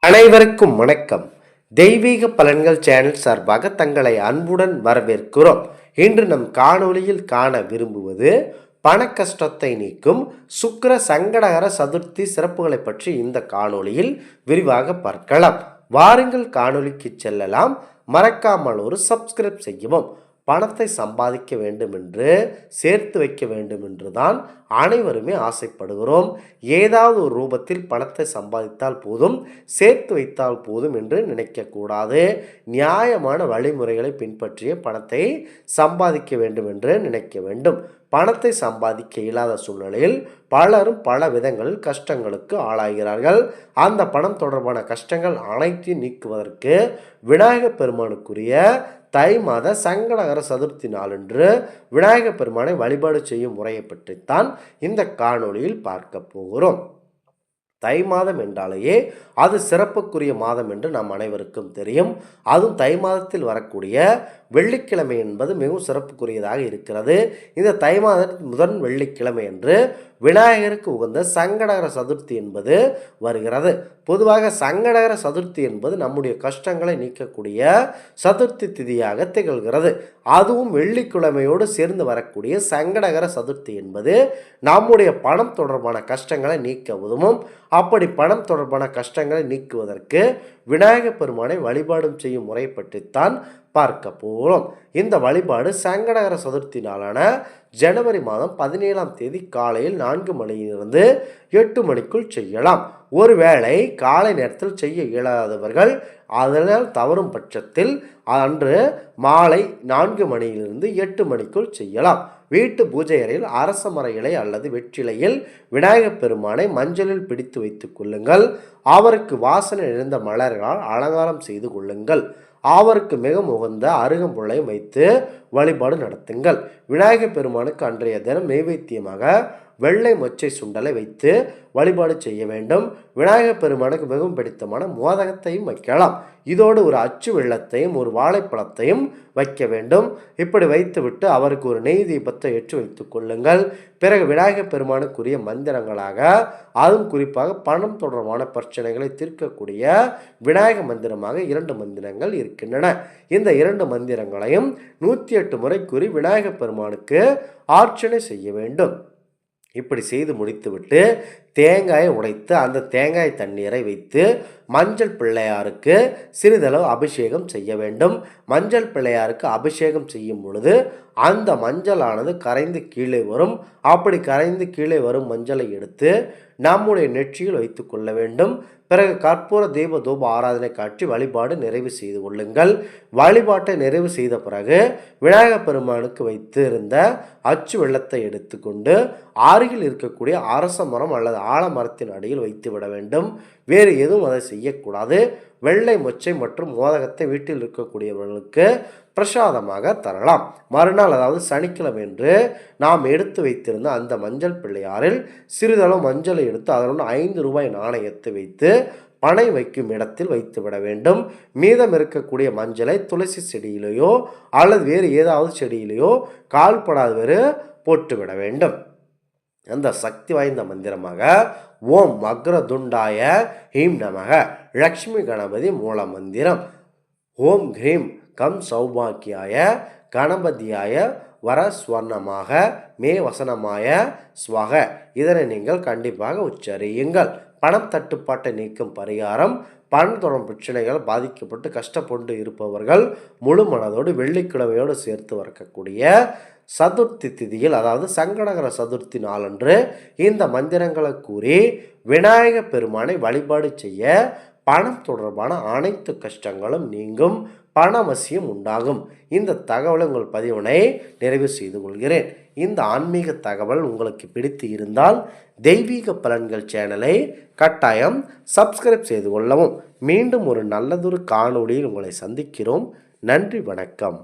அனைவருக்கும் வணக்கம். தெய்வீக பலன்கள் சேனல் சார்பாக தங்களை அன்புடன் வரவேற்கிறோம். இன்று நம் காணொளியில் காண விரும்புவது பண கஷ்டத்தை நீக்கும் சுக்கர சங்கடகர சதுர்த்தி சிறப்புகளை பற்றி இந்த காணொளியில் விரிவாக பார்க்கலாம். வாருங்கள் காணொளிக்கு செல்லலாம். மறக்காமல் ஒரு சப்ஸ்கிரைப் செய்யவும். பணத்தை சம்பாதிக்க வேண்டும் என்று சேர்த்து வைக்க வேண்டும் என்று தான் அனைவருமே ஆசைப்படுகிறோம். ஏதாவது ஒரு ரூபத்தில் பணத்தை சம்பாதித்தால் போதும் சேர்த்து வைத்தால் போதும் என்று நினைக்கக்கூடாது. நியாயமான வழிமுறைகளை பின்பற்றிய பணத்தை சம்பாதிக்க வேண்டும் என்று நினைக்க வேண்டும். பணத்தை சம்பாதிக்க இயலாத சூழ்நிலையில் பலரும் பல விதங்களில் கஷ்டங்களுக்கு ஆளாகிறார்கள். அந்த பணம் தொடர்பான கஷ்டங்கள் அனைத்தையும் நீக்குவதற்கு விநாயகப் பெருமானுக்குரிய தை மாத சங்கடகர சதுர்த்தி நாளன்று விநாயகப் பெருமானை வழிபாடு செய்யும் முறையை பற்றித்தான் இந்த காணொளியில் பார்க்க போகிறோம். தை மாதம் என்றாலேயே அது சிறப்புக்குரிய மாதம் என்று நம் அனைவருக்கும் தெரியும். அதுவும் தை மாதத்தில் வரக்கூடிய வெள்ளிக்கிழமை என்பது மிகவும் சிறப்புக்குரியதாக இருக்கிறது. இந்த தை மாதத்தின் முதன் வெள்ளிக்கிழமை என்று விநாயகருக்கு உகந்த சங்கடகர சதுர்த்தி என்பது வருகிறது. பொதுவாக சங்கடகர சதுர்த்தி என்பது நம்முடைய கஷ்டங்களை நீக்கக்கூடிய சதுர்த்தி திதியாக திகழ்கிறது. அதுவும் வெள்ளிக்கிழமையோடு சேர்ந்து வரக்கூடிய சங்கடகர சதுர்த்தி என்பது நம்முடைய பணம் தொடர்பான கஷ்டங்களை நீக்க உதவும் அப்படி பணம் தொடர்பான கஷ்டங்களை நீக்குவதற்கு விநாயகப் பெருமானை வழிபாடும் செய்யும் முறை பற்றித்தான் பார்க்க போகிறோம். இந்த வழிபாடு சங்கடகர சதுர்த்தி நாளான ஜனவரி மாதம் பதினேழாம் தேதி காலையில் நான்கு மணியிலிருந்து எட்டு மணிக்குள் செய்யலாம். ஒருவேளை காலை நேரத்தில் செய்ய இயலாதவர்கள் அதனால் தவறும் பட்சத்தில் அன்று மாலை நான்கு மணியிலிருந்து எட்டு மணிக்குள் செய்யலாம். வீட்டு பூஜை அறையில் அரச மர இலை அல்லது வெற்றிலையில் விநாயகப் பெருமானை மஞ்சளில் பிடித்து வைத்துக் கொள்ளுங்கள். அவருக்கு வாசனை நிறைந்த மலர்களால் அலங்காரம் செய்து கொள்ளுங்கள். அவருக்கு மிக உகந்த அருகம்புள்ளையும் வைத்து வழிபாடு நடத்துங்கள். விநாயகர் பெருமானுக்கு அன்றைய தினம் நைவேத்தியமாக வெள்ளை மொச்சை சுண்டலை வைத்து வழிபாடு செய்ய வேண்டும். விநாயகர் பெருமானுக்கு மிகவும் பிடித்தமான மோதகத்தையும் வைக்கலாம். இதோடு ஒரு அச்சு வெள்ளத்தையும் ஒரு வாழைப்பழத்தையும் வைக்க வேண்டும். இப்படி வைத்துவிட்டு அவருக்கு ஒரு நெய் தீபத்தை ஏற்றி வைத்துக் கொள்ளுங்கள். பிறகு விநாயகர் பெருமானுக்குரிய மந்திரங்களாக அதுவும் குறிப்பாக பணம் தொடர்பான பிரச்சனைகளை தீர்க்கக்கூடிய விநாயக மந்திரமாக இரண்டு மந்திரங்கள் இருக்கின்றன. இந்த இரண்டு மந்திரங்களையும் நூற்றி எட்டு முறை கூறி விநாயகப் பெருமானுக்கு ஆர்ச்சனை செய்ய வேண்டும். இப்படி செய்து முடித்துவிட்டு தேங்காயை உடைத்து அந்த தேங்காய் தண்ணீரை வைத்து மஞ்சள் பிள்ளையாருக்கு சிறிதளவு அபிஷேகம் செய்ய வேண்டும். மஞ்சள் பிள்ளையாருக்கு அபிஷேகம் செய்யும் பொழுது அந்த மஞ்சளானது கரைந்து கீழே வரும். அப்படி கரைந்து கீழே வரும் மஞ்சளை எடுத்து நம்முடைய நெற்றியில் வைத்து கொள்ள வேண்டும். பிறகு கற்பூர தீப தூப ஆராதனை காட்டி வழிபாடு நிறைவு செய்து கொள்ளுங்கள். வழிபாட்டை நிறைவு செய்த பிறகு விநாயகப் பெருமானுக்கு வைத்து இருந்த அச்சு வெள்ளத்தை எடுத்துக்கொண்டு அருகில் இருக்கக்கூடிய அரச மரம் அல்லது ஆலமரத்தின் அடியில் வைத்து விட வேண்டும். வேறு எதுவும் அதை செய்யக்கூடாது. வெள்ளை மொச்சை மற்றும் மோதகத்தை வீட்டில் இருக்கக்கூடியவர்களுக்கு பிரசாதமாக தரலாம். மறுநாள் அதாவது சனிக்கிழமை என்று நாம் எடுத்து வைத்திருந்த அந்த மஞ்சள் பிள்ளையாரில் சிறிதளவு மஞ்சளை எடுத்து அதனுடன் ஐந்து ரூபாய் நாணயத்தை வைத்து பனை வைக்கும் இடத்தில் வைத்து விட வேண்டும். மீதம் இருக்கக்கூடிய மஞ்சளை துளசி செடியிலேயோ அல்லது வேறு ஏதாவது செடியிலேயோ கால்படாத வேறு போட்டுவிட வேண்டும். அந்த சக்தி வாய்ந்த மந்திரமாக ஓம் மக்ரதுண்டாய ஹீம் நமக லக்ஷ்மி கணபதி மூல மந்திரம் ஓம் ஹ்ரீம் கம் சௌபாக்கியாய கணபதியாய வர ஸ்வர்ணமாக மே வசனமாய ஸ்வக. இதனை நீங்கள் கண்டிப்பாக உச்சரியுங்கள். பணம் தட்டுப்பாட்டை நீக்கும் பரிகாரம் பணம் தொடரும் பிரச்சனைகள் பாதிக்கப்பட்டு கஷ்டப்பட்டு இருப்பவர்கள் முழு மனதோடு வெள்ளிக்கிழமையோடு சேர்த்து வரக்கூடிய சதுர்த்தி திதியில் அதாவது சங்கடகர சதுர்த்தி நாளன்று இந்த மந்திரங்களை கூறி விநாயக பெருமானை வழிபாடு செய்ய பணம் தொடர்பான அனைத்து கஷ்டங்களும் நீங்கும் பணவசியம் உண்டாகும். இந்த தகவலை உங்கள் பதிவினை நிறைவு செய்து கொள்கிறேன். இந்த ஆன்மீக தகவல் உங்களுக்கு பிடித்து இருந்தால் தெய்வீக பலன்கள் சேனலை கட்டாயம் சப்ஸ்கிரைப் செய்து கொள்ளவும். மீண்டும் ஒரு நல்லதொரு காணொளியில் உங்களை சந்திக்கிறோம். நன்றி வணக்கம்.